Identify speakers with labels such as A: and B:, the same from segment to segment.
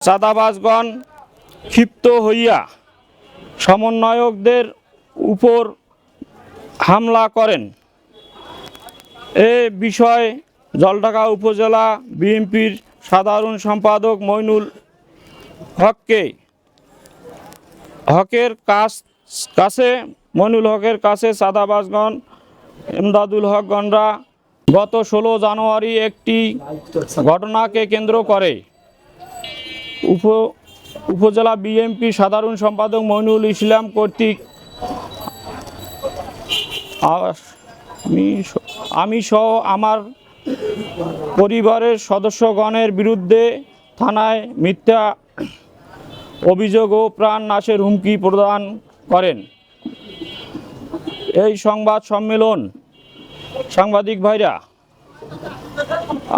A: চাঁদাবাজগণ ক্ষিপ্ত হইয়া সমন্বয়কদের উপর হামলা করেন। এ বিষয়ে জলঢাকা উপজেলা বিএনপির সাধারণ সম্পাদক মইনুল হককে, হকের কাছ, কাছে, মইনুল হকের কাছে সাদাবাজগণ এমদাদুল হকগণরা গত ষোলো জানুয়ারি একটি ঘটনাকে কেন্দ্র করে। উপ, উপজেলা বিএনপি সাধারণ সম্পাদক মইনুল ইসলাম কর্তৃক আমি আমি সহ আমার পরিবারের সদস্যগণের বিরুদ্ধে থানায় মিথ্যা অভিযোগ ও প্রাণ নাশের হুমকি প্রদান করেন। এই সংবাদ সম্মেলন সাংবাদিক ভাইরা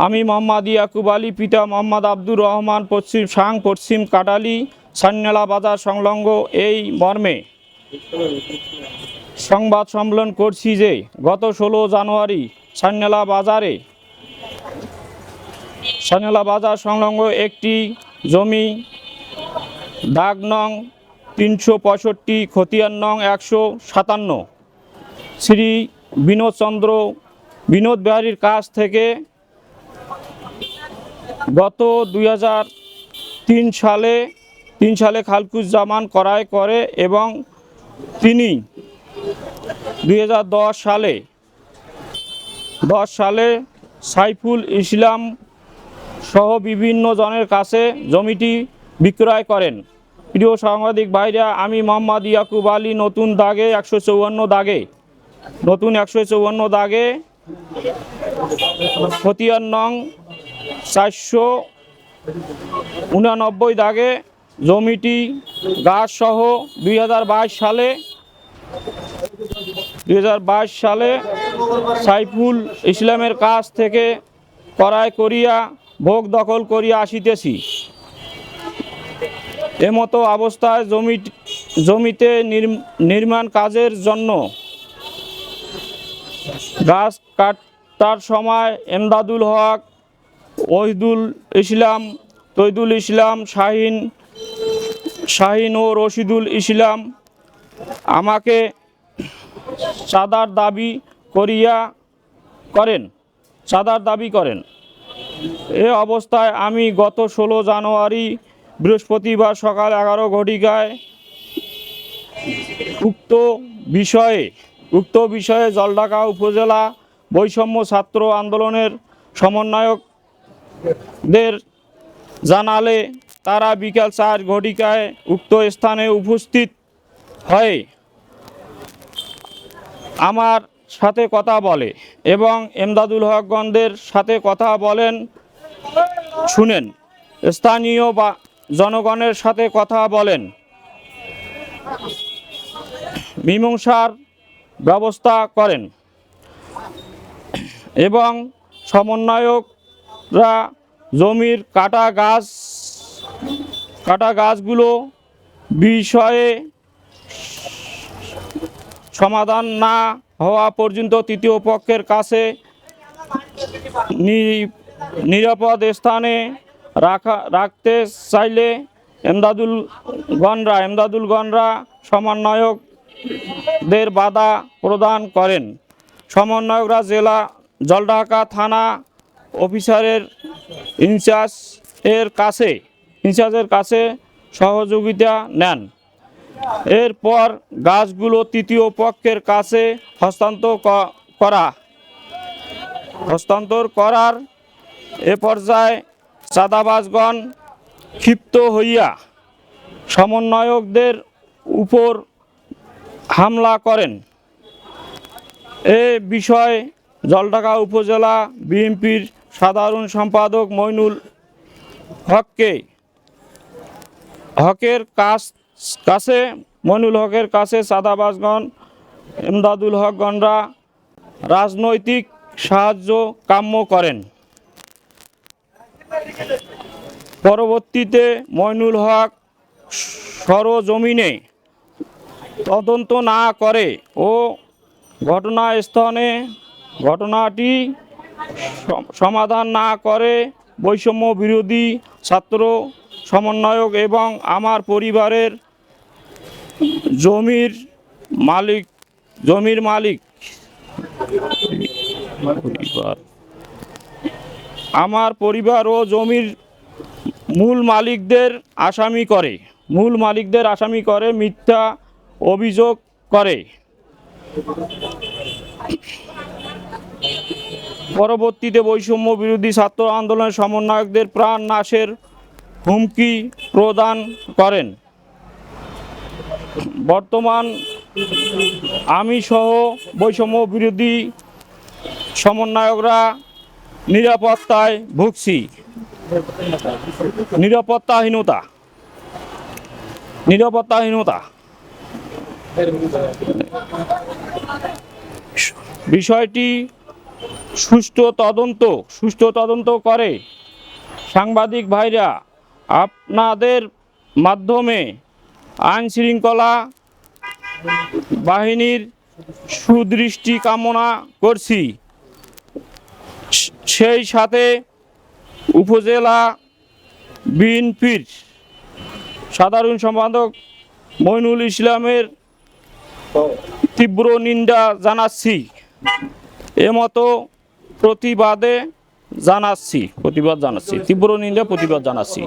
A: আমি মোহাম্মদ ইয়াকুব আলী, পিতা মোহাম্মদ আব্দুর রহমান, পশ্চিম সাং, পশ্চিম কাটালি, সান্যালা বাজার সংলগ্ন এই মর্মে সংবাদ সম্মেলন করছি যে গত ষোলো জানুয়ারি সান্যালা বাজারে সান্যালা বাজার সংলগ্ন একটি জমি দাগ নং তিনশো পঁয়ষট্টি, খতিয়ান নং একশো সাতান্ন, শ্রী বিনোদচন্দ্র বিনোদ বিহারীর কাছ থেকে গত দুই তিন সালে তিন সালে খালকুজ্জামান করায় করে এবং তিনি দু হাজার দশ সালে দশ সালে সাইফুল ইসলাম সহ বিভিন্ন জনের কাছে জমিটি বিক্রয় করেন। প্রিয় সাংবাদিক ভাইরা, আমি মোহাম্মদ ইয়াকুব আলী নতুন দাগে একশো দাগে, নতুন একশো দাগে খতিয়ান নং চারশো উনানব্বই দাগে জমিটি গাছ সহ দুই হাজার বাইশ সালে, দুই হাজার বাইশ সালে সাইফুল ইসলামের কাছ থেকে করায় করিয়া, ভোগ দখল করিয়া আসিতেছি। এমতো অবস্থায় জমি জমিতে নির্ম- নির্মাণ কাজের জন্য গাছ কাটার সময় এমদাদুল হক, ওহিদুল ইসলাম, তৈদুল ইসলাম, শাহিন শাহিন ও রশিদুল ইসলাম আমাকে চাঁদার দাবি করিয়া করেন, চাঁদার দাবি করেন। এ অবস্থায় আমি গত ষোলো জানুয়ারি বৃহস্পতিবার সকাল এগারো ঘটিকায় উক্ত বিষয়ে উক্ত বিষয়ে জলঢাকা উপজেলা বৈষম্য ছাত্র আন্দোলনের সমন্বয়কদের জানালে তারা বিকাল চার ঘটিকায় উক্ত স্থানে উপস্থিত হয়ে। আমার সাথে কথা বলে এবং এমদাদুল হকগণদের সাথে কথা বলেন, শুনেন। স্থানীয় বা জনগণের সাথে কথা বলেন। মীমাংসার ব্যবস্থা করেন। এবং সমন্বয়করা জমির কাটা গাছ, কাটা গাছগুলো বিষয়ে সমাধান না হওয়া পর্যন্ত তৃতীয় পক্ষের কাছে নিরাপদ স্থানে রাখা, রাখতে চাইলে এমদাদুল গণরা এমদাদুল গণরা সমন্বয়কদের বাধা প্রদান করেন। সমন্বয়করা জেলা জলঢাকা থানা অফিসারের ইনচার্জ এর কাছে, ইনচার্জের কাছে সহযোগিতা নেন। এরপর গাছগুলো তৃতীয় পক্ষের কাছে হস্তান্তর করা। হস্তান্তর করার এ পর্যায়ে চাঁদাবাজগণ ক্ষিপ্ত হইয়া সমন্বয়কদের উপর হামলা করেন। এ বিষয়ে জলঢাকা উপজেলা বিএনপির সাধারণ সম্পাদক মইনুল হককে হকের কাছ কাছে মইনুল হকের কাছে সাদাবাজগণ, এমদাদুল হকগণরা রাজনৈতিক সাহায্য কাম্য করেন। পরবর্তীতে মইনুল হক সরজমিনে তদন্ত না করে ও ঘটনাস্থলে ঘটনাটি সম- সমাধান না করে বৈষম্য বিরোধী ছাত্র সমন্বয়ক এবং আমার পরিবারের জমির মালিক জমির মালিক। আমার পরিবার ও জমির মূল মালিকদের আসামি করে। মূল মালিকদের আসামি করে মিথ্যা অভিযোগ করে। পরবর্তীতে বৈষম্য বিরোধী ছাত্র আন্দোলনের সমন্বয়কদের প্রাণ নাশের হুমকি প্রদান করেন। বর্তমান আমি সহ বৈষম্য বিরোধী সমন্বয়করা নিরাপত্তায় ভুগছি। নিরাপত্তাহীনতা। নিরাপত্তাহীনতা। বিষয়টি সুষ্ঠু তদন্ত সুষ্ঠু তদন্ত করে। সাংবাদিক ভাইরা, আপনাদের মাধ্যমে আইন শৃঙ্খলা বাহিনীর সুদৃষ্টি কামনা করছি। সেই সাথে উপজেলা বিএনপির সাধারণ সম্পাদক মইনুল ইসলামের তীব্র নিন্দা জানাচ্ছি। এমতো প্রতিবাদে জানাচ্ছি প্রতিবাদ জানাচ্ছি। তীব্র নিন্দা প্রতিবাদ জানাচ্ছি।